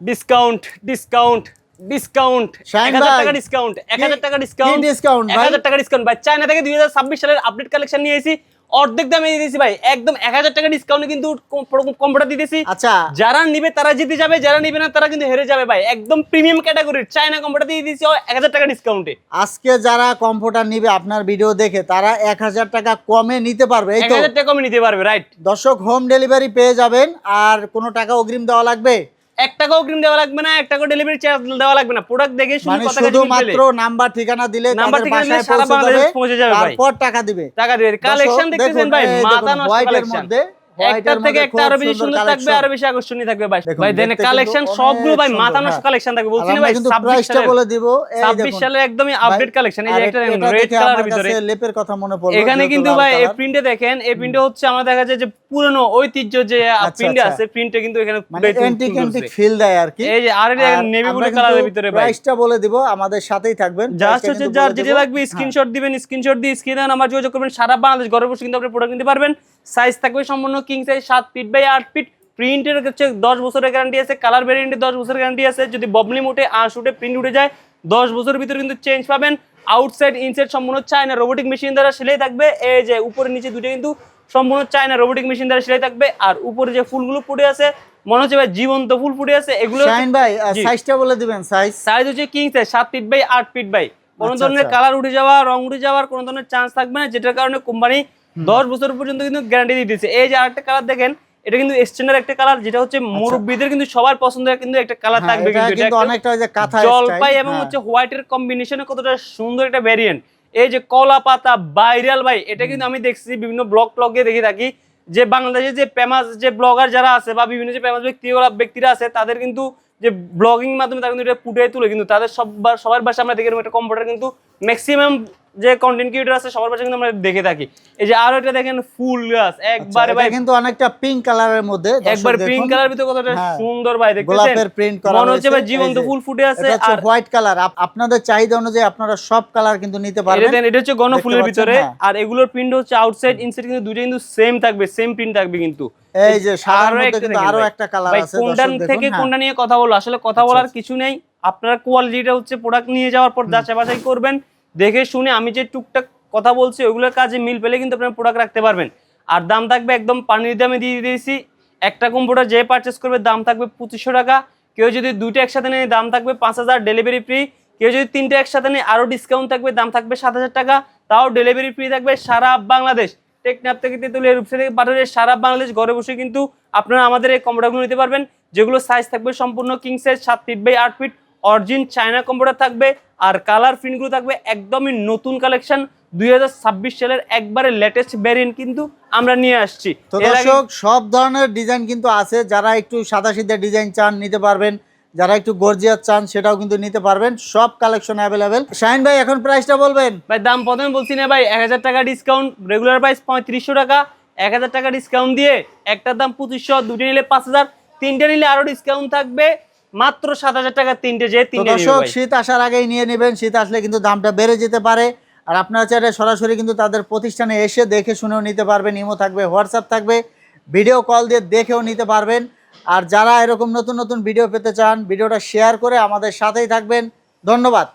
Discount discount discount এক হাজার টাকা ডিসকাউন্ট এক হাজার টাকা ডিসকাউন্ট discount এক হাজার টাকা ডিসকাউন্ট ভাই চায়না থেকে দুই হাজার ছাব্বিশ সালের আপডেট কালেকশন নিয়ে এসেছি। অর্ধেক দামে দিয়েছি ভাই। একদম এক হাজার টাকা ডিসকাউন্টে কিন্তু কম্পিউটার দিতেছি আচ্ছা। যারা নিবে তারা জিতে যাবে যারা নিবে না তারা কিন্তু হেরে যাবে ভাই। একদম প্রিমিয়াম ক্যাটাগরির চায়না কম্পিউটার দিয়ে দিয়েছি এক হাজার টাকা ডিসকাউন্টে আজকে যারা কম্পিউটার নিবে আপনার ভিডিও দেখে তারা এক হাজার টাকা কমে নিতে পারবে এক হাজার টাকা কমে নিতে পারবে রাইট দর্শক হোম ডেলিভারি পেয়ে যাবেন আর কোনো টাকা অগ্রিম দেওয়া লাগবে? এক টাকাও ক্রিম দেওয়া লাগবে না এক টাকাও ডেলিভারি চার্জ দেওয়া লাগবে না। প্রোডাক্ট দেখে শুধু মানে কথা শুধু মাত্র নাম্বার ঠিকানা দিলে নাম্বার ঠিকানা দিলে সারা যাবে পৌঁছে যাবে ভাই। তারপর টাকা দিবে। টাকা দিবে। কালেকশন দেখতেছেন ভাই মাথা নষ্ট কালেকশন একটার থেকে একটা আরও বেশি সুন্দর থাকবে আরও বেশি আকর্ষণীয় থাকবে ভাই। ভাই দেন কালেকশন সবগুলো ভাই অনেক মাথা নষ্ট। কালেকশন থাকবে বলছি ভাই? 26 প্রাইসটা বলে দিব 26 সালের একদমই আপডেট কালেকশন এই যে একটা রেড কালার ভিতরে। লেপের কথা মনে পড়ল এখানে কিন্তু ভাই এই প্রিন্টে দেখেন এই প্রিন্টে হচ্ছে আমার দেখা যায় যে পুরনো ঐতিহ্য যে আচ্ছা, প্রিন্টে আচ্ছা। আছে প্রিন্টে কিন্তু এখানে অ্যান্টিক অ্যান্টিক ফিল দেয় আর কি। এই যে আর এটা নেভি ব্লু কালারের ভিতরে ভাই। প্রাইসটা বলে দিব আমাদের সাথেই থাকবেন। জাস্ট হচ্ছে যার যেটা লাগবে। স্ক্রিনশট দিবেন স্ক্রিনশট দিয়ে স্ক্রিনে নাম্বার যোগাযোগ করবেন সারা বাংলাদেশ ঘরে বসে কিন্তু আপনি প্রোডাক্ট নিতে পারবেন। সাইজ থাকবে সম্পূর্ণ কিং সাইজ সাত ফিট বাই আট ফিট প্রিন্টের হচ্ছে দশ বছরের গ্যারান্টি আছে কালার ভ্যারিয়েন্টে দশ বছরের গ্যারান্টি আছে। যদি ববলিম উঠে আঁশ উঠে প্রিন্ট উঠে যায় দশ বছরের ভিতরে কিন্তু চেঞ্জ পাবেন। আউটসাইড ইনসাইড সম্পূর্ণ চায়না রোবোটিক মেশিন দ্বারা সেলাই থাকবে। এই যে উপরে নিচে দুটো কিন্তু সম্পূর্ণ চায়না রোবোটিক মেশিন দ্বারা সেলাই থাকবে। আর উপরে যে ফুলগুলো ফুটে আছে মনে হচ্ছে ভাই জীবন্ত ফুল ফুটে আছে এগুলো শাহিন ভাই সাইজটা বলে দিবেন সাইজ সাইজ হচ্ছে কিং সাইজ সাত ফিট বাই আট ফিট বাই কোনো আচ্ছা, ধরনের আচ্ছা। কালার উঠে যাওয়া রং উঠে যাওয়ার কোনো ধরনের চান্স থাকবে না যেটার কারণে কোম্পানি দশ বছর পর্যন্ত কিন্তু গ্যারান্টি দিয়ে দিচ্ছে এই যে আরেকটা কালার দেখেন এটা কিন্তু স্ট্যান্ডার্ড একটা কালার যেটা হচ্ছে মুরব্বীদের কিন্তু সবার পছন্দের কিন্তু একটা কালার হ্যাঁ, থাকবে কিন্তু অনেকটা যে কাঁথা জলপাই এবং হ্যাঁ। হচ্ছে হোয়াইটের কম্বিনেশনে কতটা সুন্দর একটা ভ্যারিয়েন্ট এই যে কলা পাতা ভাইরাল ভাই এটা কিন্তু আমি দেখছি বিভিন্ন ব্লগ ব্লগে দেখে থাকি যে বাংলাদেশে যে ফেমাস যে ব্লগার যারা আছে বা বিভিন্ন যে ফেমাস ব্যক্তি ব্যক্তিরা আছে তাদের কিন্তু যে ব্লগিং মাধ্যমে তারা কিন্তু এটা ফুটে তুলে কিন্তু তাদের সবার সবার বাসা আমরা দেখে একটা কম্পিউটার কিন্তু ম্যাক্সিমাম যে কন্টেন্ট ক্রিয়েটর আছে সবার বাসা কিন্তু আমরা দেখে থাকি। এই যে আরও এটা দেখেন ফুল গাছ আচ্ছা, একবারে ভাই কিন্তু অনেকটা পিঙ্ক কালারের মধ্যে একবার পিঙ্ক কালার ভিতরে কতটা হ্যাঁ, সুন্দর ভাই দেখতেছেন? গোলাপের প্রিন্ট করা মনে হচ্ছে ভাই জীবন্ত ফুল ফুটে আছে আর হোয়াইট কালার আপনাদের চাহিদা অনুযায়ী আপনারা সব কালার কিন্তু নিতে পারবেন। এটা হচ্ছে গণ ফুলের ভিতরে। হ্যাঁ। আর এগুলোর প্রিন্ট হচ্ছে আউটসাইড ইনসাইড কিন্তু দুটো কিন্তু সেম থাকবে সেম প্রিন্ট থাকবে কিন্তু। এই যে আরও মধ্যে একটা কিন্তু আরও একটা কালার আছে কোনটা থেকে হ্যাঁ। কোনটা নিয়ে কথা বলব আসলে কথা আচ্ছা, বলার। কিছু নেই। আপনারা কোয়ালিটিটা হচ্ছে প্রোডাক্ট নিয়ে যাওয়ার পর যাচাই বাছাই করবেন। দেখে শুনে আমি যে টুকটাক কথা বলছি, ওইগুলোর কাজে মিল পেলে কিন্তু আপনার প্রোডাক্ট রাখতে পারবেন। আর দাম থাকবে একদম পানির দামে দিয়ে দিয়েছি। একটা কম্পিউটার যে পারচেস করবে, দাম থাকবে পঁচিশশো টাকা। কেউ যদি দুইটা একসাথে নেয়, দাম থাকবে পাঁচ হাজার ডেলিভারি ফ্রি কেউ যদি তিনটা একসাথে নেয়, আরও ডিসকাউন্ট থাকবে, দাম থাকবে সাত হাজার টাকা। তাও ডেলিভারি ফ্রি থাকবে সারা বাংলাদেশ। টেকনাপ থেকে তেঁতুলিয়া, রূপসা থেকে পাঠালে সারা বাংলাদেশ ঘরে বসে কিন্তু আপনারা আমাদের এই কম্পিউটারগুলো নিতে পারবেন। যেগুলো সাইজ থাকবে সম্পূর্ণ কিং সাইজ সাত ফিট বাই আট ফিট অরিজিন চায়না কম্পিউটার থাকবে। আর কালার প্রিন্টগুলো থাকবে একদমই নতুন কালেকশন দুই হাজার ছাব্বিশ সালের একবারে লেটেস্ট ভ্যারিয়েন্ট কিন্তু আমরা নিয়ে আসছি। তো দর্শক সব ধরনের ডিজাইন কিন্তু আছে। যারা একটু সাদা সিধা ডিজাইন চান নিতে পারবেন। যারা একটু গর্জিয়াস চান সেটাও কিন্তু নিতে পারবেন। সব কালেকশন অ্যাভেলেবেল শাহিন ভাই এখন প্রাইসটা বলবেন? ভাই দাম প্রথমে বলছি না ভাই এক হাজার টাকা ডিসকাউন্ট রেগুলার প্রাইস পঁয়ত্রিশশো টাকা। এক হাজার টাকা ডিসকাউন্ট দিয়ে একটার দাম পঁচিশশো দুটো নিলে পাঁচ হাজার তিনটে নিলে আরও ডিসকাউন্ট থাকবে। মাত্র সাত হাজার টাকা তিনটে যে তিন তিনটে দর্শক শীত আসার আগেই নিয়ে নেবেন শীত আসলে কিন্তু দামটা বেড়ে যেতে পারে। আর আপনারা চাইলে সরাসরি কিন্তু তাদের প্রতিষ্ঠানে এসে দেখে শুনেও নিতে পারবেন ইমো থাকবে হোয়াটসঅ্যাপ থাকবে ভিডিও কল দিয়ে দেখেও নিতে পারবেন। আর যারা এরকম নতুন নতুন ভিডিও পেতে চান ভিডিওটা শেয়ার করে আমাদের সাথেই থাকবেন। ধন্যবাদ।